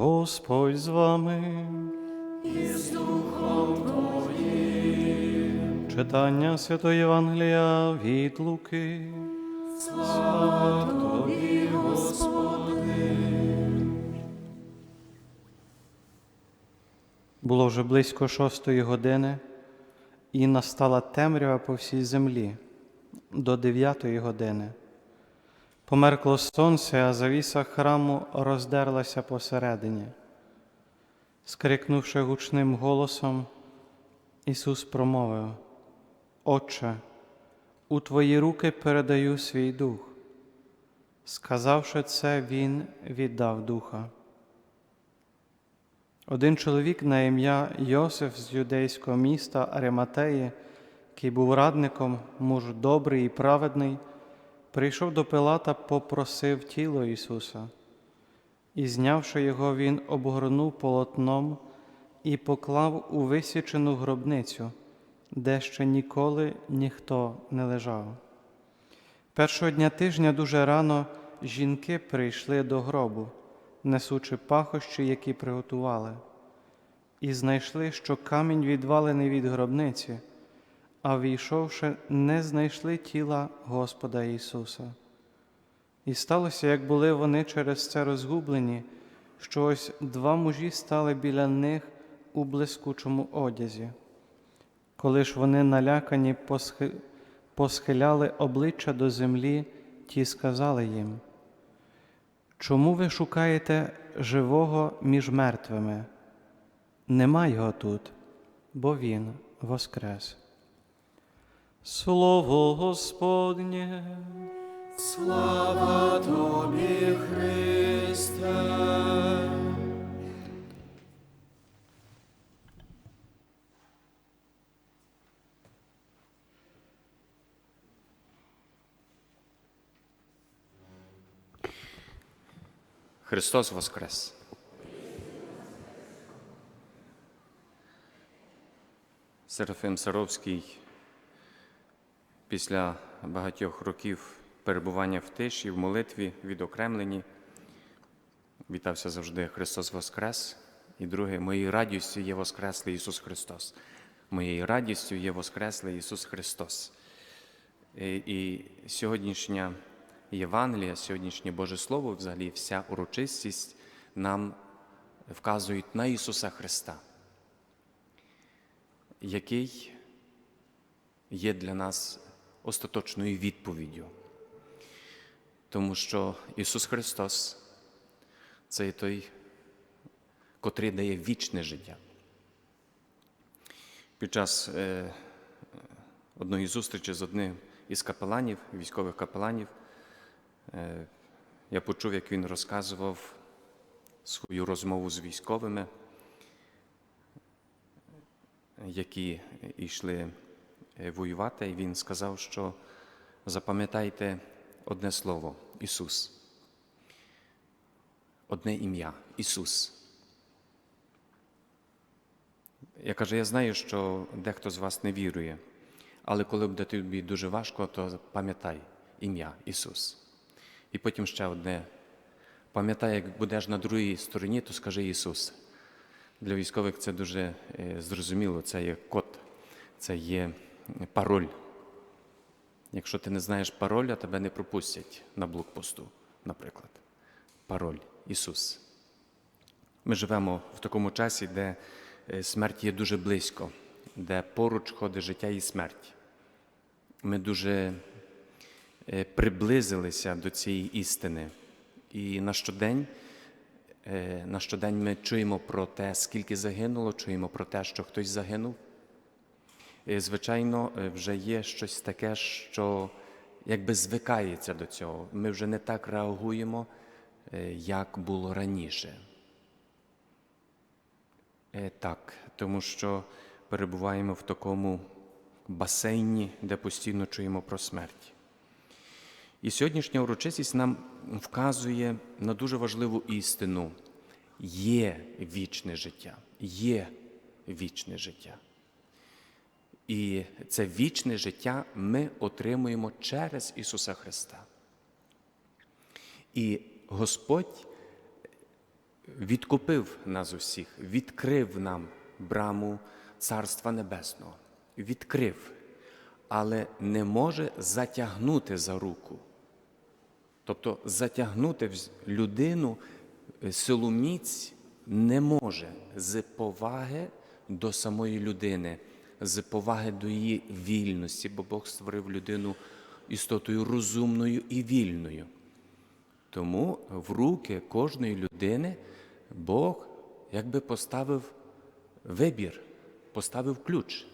Господь з вами. і з Духом Твоїм. Читання Святої Євангелія від Луки. Слава Тобі, Господи. Було вже близько шостої години, і настала темрява по всій землі до дев'ятої години. Померкло сонце, а завіса храму роздерлася посередині. Скрикнувши гучним голосом, Ісус промовив: Отче, у Твої руки передаю свій дух. Сказавши це, Він віддав духа. Один чоловік на ім'я Йосиф з юдейського міста Ариматеї, який був радником, муж добрий і праведний, прийшов до Пилата, попросив тіло Ісуса. І, знявши його, він обгорнув полотном і поклав у висічену гробницю, де ще ніколи ніхто не лежав. Першого дня тижня дуже рано жінки прийшли до гробу, несучи пахощі, які приготували, і знайшли, що камінь відвалений від гробниці, а війшовши, не знайшли тіла Господа Ісуса. І сталося, як були вони через це розгублені, що ось два мужі стали біля них у блискучому одязі. Коли ж вони налякані посхиляли обличчя до землі, ті сказали їм, чому ви шукаєте живого між мертвими? Нема його тут, бо Він воскрес. Слово Господнє. Слава Тобі, Христе. Христос Воскрес! Серафим Саровський після багатьох років перебування в тиші, в молитві, відокремленні, вітався завжди Христос Воскрес. І друге, моєю радістю є Воскреслий Ісус Христос. Моєю радістю є Воскреслий Ісус Христос. І, і сьогоднішня Євангелія, сьогоднішнє Боже Слово, взагалі вся урочистість нам вказують на Ісуса Христа, який є для нас остаточною відповіддю. Тому що Ісус Христос це є той, котрий дає вічне життя. Під час е, одної зустрічі з одним із капеланів, військових капеланів, е, я почув, як він розказував свою розмову з військовими, які йшли воювати, і він сказав, що запам'ятайте одне слово Ісус. Одне ім'я Ісус. Я кажу, я знаю, що дехто з вас не вірує, але коли буде тобі дуже важко, то пам'ятай ім'я Ісус. І потім ще одне. Пам'ятай, як будеш на другій стороні, то скажи Ісус. Для військових це дуже е, зрозуміло, це є код, це є пароль. Якщо ти не знаєш пароля, тебе не пропустять на блокпосту, наприклад. Пароль Ісус. Ми живемо в такому часі, де е, смерть є дуже близько, де поруч ходить життя і смерть. Ми дуже е, приблизилися до цієї істини. І на щодень, е, на щодень ми чуємо про те, скільки загинуло, чуємо про те, що хтось загинув. І, Звичайно, е, вже є щось таке, що якби звикається до цього. Ми вже не так реагуємо, е, як було раніше. Е, Так, тому що перебуваємо в такому басейні, де постійно чуємо про смерть. І сьогоднішня урочистість нам вказує на дуже важливу істину: є вічне життя, є вічне життя. І це вічне життя ми отримуємо через Ісуса Христа. І Господь відкупив нас усіх, відкрив нам браму Царства Небесного, відкрив, але не може затягнути за руку. Тобто затягнути людину е, силоміць не може з поваги до самої людини, з поваги до її вільності, бо Бог створив людину істотою розумною і вільною. Тому в руки кожної людини Бог якби поставив вибір, поставив ключ.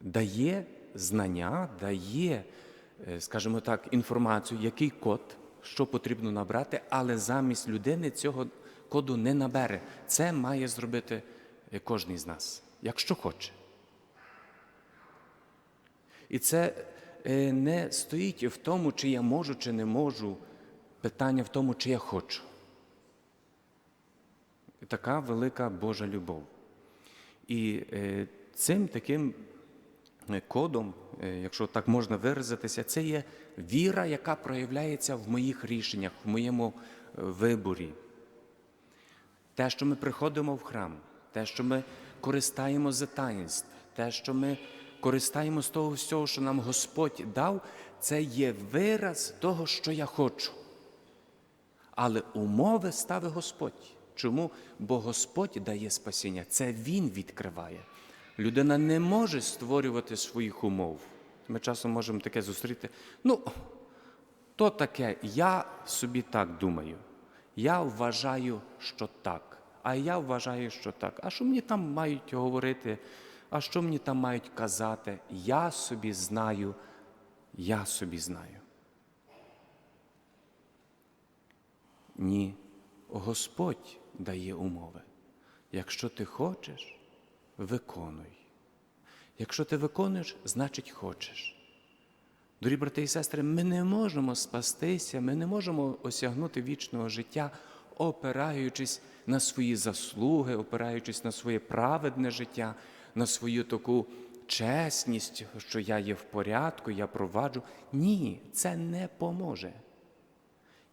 Дає знання, дає, е, скажімо так, інформацію, який код, що потрібно набрати, але замість людини цього коду не набере. Це має зробити кожен з нас, якщо хоче. І це е, не стоїть в тому, чи я можу, чи не можу. Питання в тому, чи я хочу. Така велика Божа любов. І е, цим таким е, кодом, якщо так можна виразитися, це є віра, яка проявляється в моїх рішеннях, в моєму виборі. Те, що ми приходимо в храм, те, що ми користаємо за таїнств, те, що ми користаємо з того всього, що нам Господь дав, це є вираз того, що я хочу. Але умови ставить Господь. Чому? Бо Господь дає спасіння. Це Він відкриває. Людина не може створювати своїх умов. Ми часом можемо таке зустріти. Ну, то таке, я собі так думаю. Я вважаю, що так. А я вважаю, що так. А що мені там мають говорити? А що мені там мають казати? Я собі знаю, я собі знаю. Ні, Господь дає умови. Якщо ти хочеш, виконуй. Якщо ти виконуєш, значить хочеш. Дорогі брати і сестри, ми не можемо спастися, ми не можемо осягнути вічного життя, опираючись на свої заслуги, опираючись на своє праведне життя, на свою таку чесність, що я є в порядку, я проваджу. Ні, це не поможе.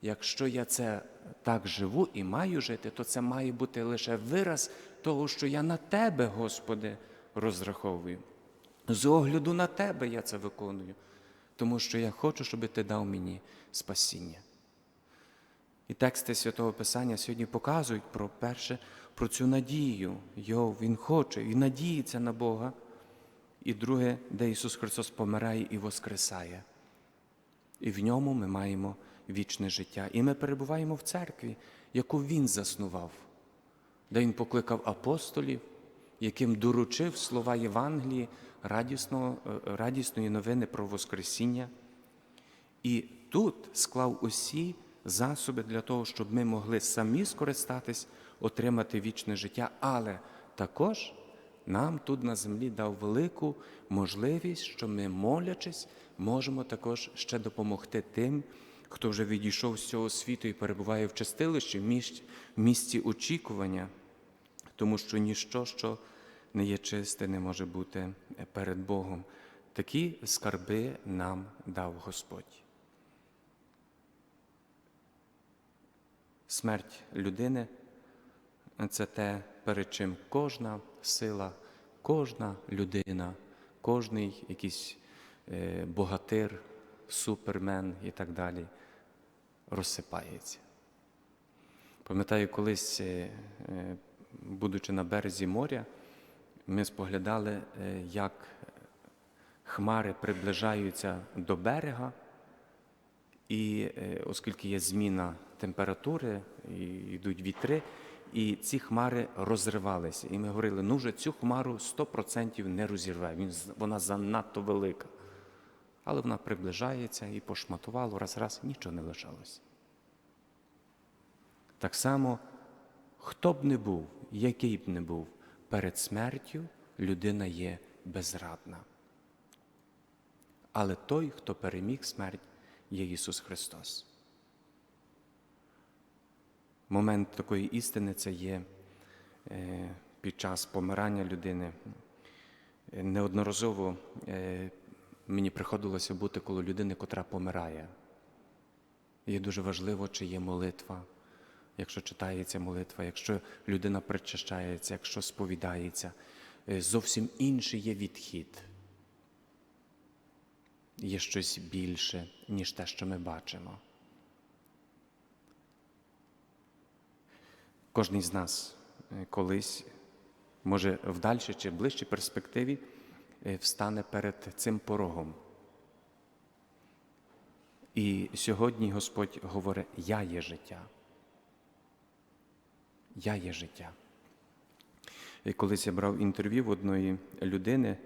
Якщо я це так живу і маю жити, то це має бути лише вираз того, що я на Тебе, Господи, розраховую. З огляду на Тебе я це виконую, тому що я хочу, щоб Ти дав мені спасіння. І тексти Святого Писання сьогодні показують про перше, про цю надію. Його Він хоче і надіється на Бога. І друге, де Ісус Христос помирає і воскресає. І в ньому ми маємо вічне життя. І ми перебуваємо в церкві, яку Він заснував, де Він покликав апостолів, яким доручив слова Євангелії, радісного, е, радісної новини про Воскресіння. І тут склав усі засоби для того, щоб ми могли самі скористатись, отримати вічне життя, але також нам тут на землі дав велику можливість, що ми, молячись, можемо також ще допомогти тим, хто вже відійшов з цього світу і перебуває в чистилищі, в місці, очікування, тому що ніщо, що не є чисте, не може бути перед Богом. Такі скарби нам дав Господь. Смерть людини це те, перед чим кожна сила, кожна людина, кожний якийсь е, богатир, супермен і так далі розсипається. Пам'ятаю, колись, е, е, будучи на березі моря, ми споглядали, як хмари приближаються до берега, і е, оскільки є зміна температури, йдуть вітри, і ці хмари розривалися. І ми говорили, ну вже цю хмару 100% не розірве, вона занадто велика. Але вона приближається і пошматувало, раз-раз нічого не лишалося. Так само, хто б не був, який б не був, перед смертю людина є безрадна. Але той, хто переміг смерть, є Ісус Христос. Момент такої істини це є е, під час помирання людини. Неодноразово е, мені приходилося бути коло людини, котра помирає. Є дуже важливо, чи є молитва, якщо читається молитва, якщо людина причащається, якщо сповідається, е, зовсім інший є відхід. Є щось більше, ніж те, що ми бачимо. Кожний з нас е, колись, може, в дальшій чи ближчій перспективі е, встане перед цим порогом. І сьогодні Господь говорить: Я є життя. Я є життя. І колись я брав інтерв'ю в одної людини,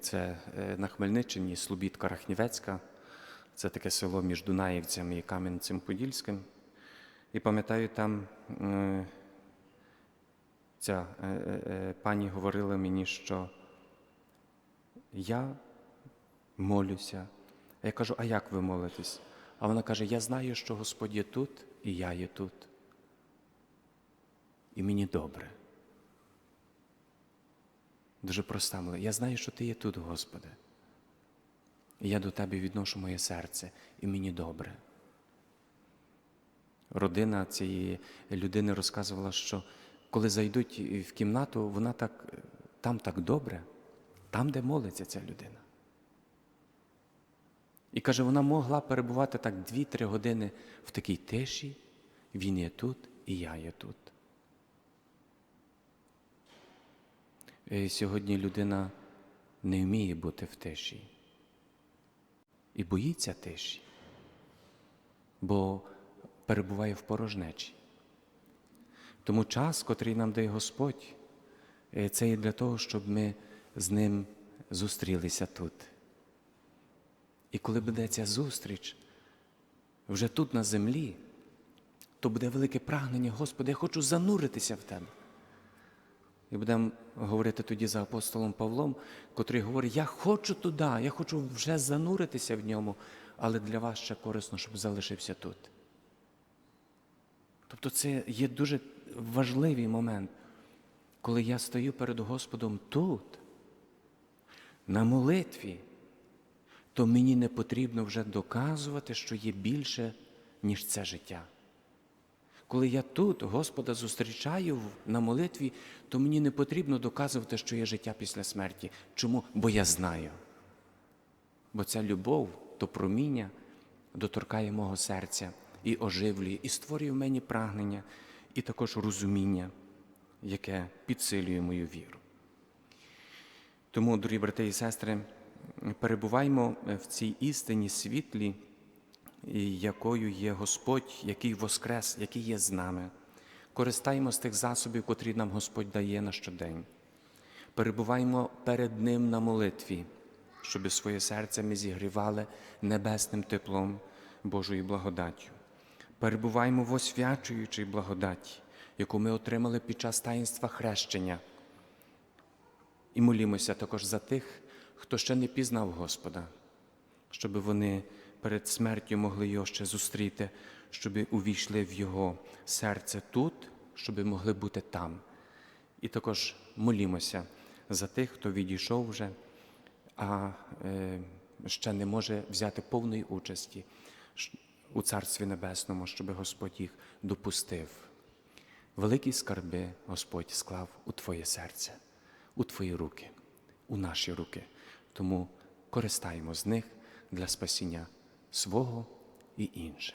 це е, на Хмельниччині, Слобідка Рахнівецька, це таке село між Дунаївцями і Кам'янцем-Подільським. І пам'ятаю, там е, ця е, е, е, пані говорила мені, що я молюся. А я кажу, а як ви молитесь? А вона каже: Я знаю, що Господь є тут, і я є тут. І мені добре. Дуже проста молитва. Я знаю, що ти є тут, Господи. І я до тебе відношу моє серце, і мені добре. Родина цієї людини розказувала, що коли зайдуть в кімнату, вона так, там так добре, там, де молиться ця людина. І каже, вона могла перебувати так 2-3 години в такій тиші, він є тут, і я є тут. Сьогодні людина не вміє бути в тиші. І боїться тиші, бо перебуває в порожнечі. Тому час, котрий нам дає Господь, е, це є для того, щоб ми з ним зустрілися тут. І коли буде ця зустріч вже тут на землі, то буде велике прагнення, Господи, я хочу зануритися в Тебе. І будемо говорити тоді за апостолом Павлом, котрий говорить, я хочу туди, я хочу вже зануритися в ньому, але для вас ще корисно, щоб залишився тут. Тобто це є дуже важливий момент, коли я стою перед Господом тут, на молитві, то мені не потрібно вже доказувати, що є більше, ніж це життя. Коли я тут Господа зустрічаю на молитві, то мені не потрібно доказувати, що є життя після смерті. Чому? Бо я знаю. Бо ця любов, то проміння доторкає мого серця і оживлює, і створює в мені прагнення, і також розуміння, яке підсилює мою віру. Тому, дорогі брати і сестри, перебуваймо в цій істині світлі, і якою є Господь, який воскрес, який є з нами. Користаємо з тих засобів, котрі нам Господь дає на щодень. Перебуваємо перед Ним на молитві, щоб своє серце ми зігрівали небесним теплом Божою благодаттю. Перебуваємо в освячуючій благодаті, яку ми отримали під час таїнства хрещення. І молімося також за тих, хто ще не пізнав Господа, щоб вони перед смертю могли його ще зустріти, щоб увійшли в Його серце тут, щоб могли бути там. І також молімося за тих, хто відійшов вже, а е, ще не може взяти повної участі у Царстві Небесному, щоб Господь їх допустив. Великі скарби Господь склав у Твоє серце, у Твої руки, у наші руки. Тому користаємо з них для спасіння свого і інших.